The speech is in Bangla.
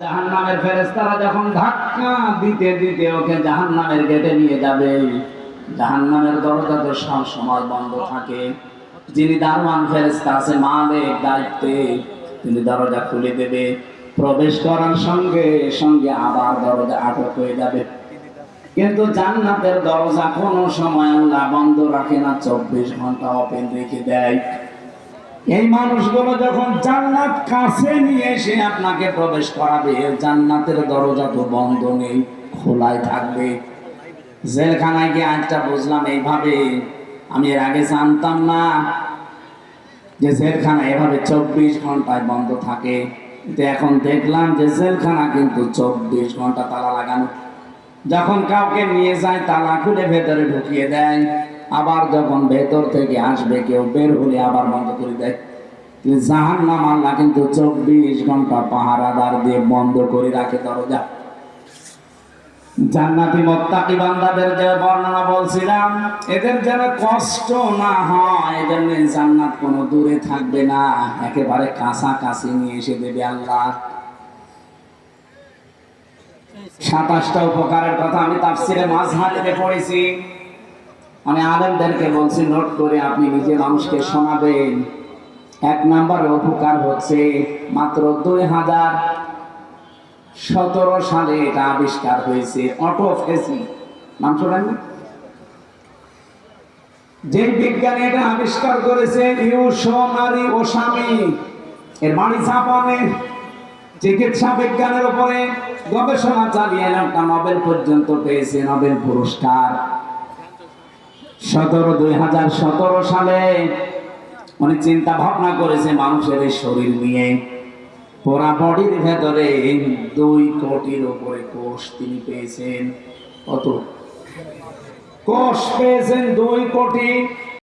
জাহান নামের ফেরেস্তারা যখন ধাক্কা দিতে দিতে ওকে জাহান নামের গেটে নিয়ে যাবে। জাহান নামের দরজা তো সব সময় বন্ধ থাকে। যিনি দারোয়ান ফেরেস্তা আছে, মালিক দায়িত্বে, তিনি দরজা খুলে দেবে। প্রবেশ করার সঙ্গে সঙ্গে আবার দরজা আটক হয়ে যাবে। কিন্তু জান্নাতের দরজা কোনো সময় আল্লাহ বন্ধ রাখে না, চব্বিশ ঘণ্টা ওপেন রেখে দেয়। এই মানুষগুলো যখন জান্নাত কাছে নিয়ে এসে আপনাকে প্রবেশ করাবে জান্নাতের দরজা তো বন্ধ নেই, খোলাই থাকবে। জেলখানায় গিয়ে আজটা বুঝলাম এইভাবে, আমি এর আগে জানতাম না যে জেলখানা এভাবে চব্বিশ ঘন্টায় বন্ধ থাকে। এখন দেখলাম যে জেলখানা কিন্তু চব্বিশ ঘণ্টা তালা লাগানো। যখন কাউকে নিয়ে যায়, তালা খুলে ভেতরে ঢুকিয়ে দেয়। আবার যখন ভেতর থেকে আসবে, কেউ বের হলে আবার বন্ধ করে দেয়। জাহান নাম আল্লাহ কিন্তু চব্বিশ ঘণ্টা পাহারাদার দিয়ে বন্ধ করে রাখে দরজা। জান্নাতি বান্দাদের যে বর্ণনা বলছিলাম, এদের যেন কষ্ট না হয় জান্নাত কোনো দূরে থাকবে না। একেবারে নিয়ে এসে দেবে আল্লাহ। সাতাশটা উপকারের কথা আমি তাফসিরে মাঝহারিতে পড়েছি। আমি আলেমদেরকে বলছি, নোট করে আপনি নিজে মানুষকে শোনাবেন। এক নাম্বার উপকার হচ্ছে, মাত্র দুই হাজার সতেরো সালে এটা আবিষ্কার হয়েছে, অটো ফেসি নাম শোনেন যে বিজ্ঞানী এটা আবিষ্কার করেছে ইউসোনারি ওসামি এর বাড়ি জাপানে চিকিৎসা বিজ্ঞানের উপরে গবেষণা চালিয়ে একটা নোবেল পর্যন্ত পেয়েছে, নোবেল পুরস্কার। সতেরো দুই হাজার সতেরো সালে উনি চিন্তা ভাবনা করেছে মানুষের এই শরীর নিয়ে। পোড়া বডির ভেতরে দুই কোটির উপরে কোষ তিনি পেয়েছেন। কত? কোষ পেয়েছেন দুই কোটি।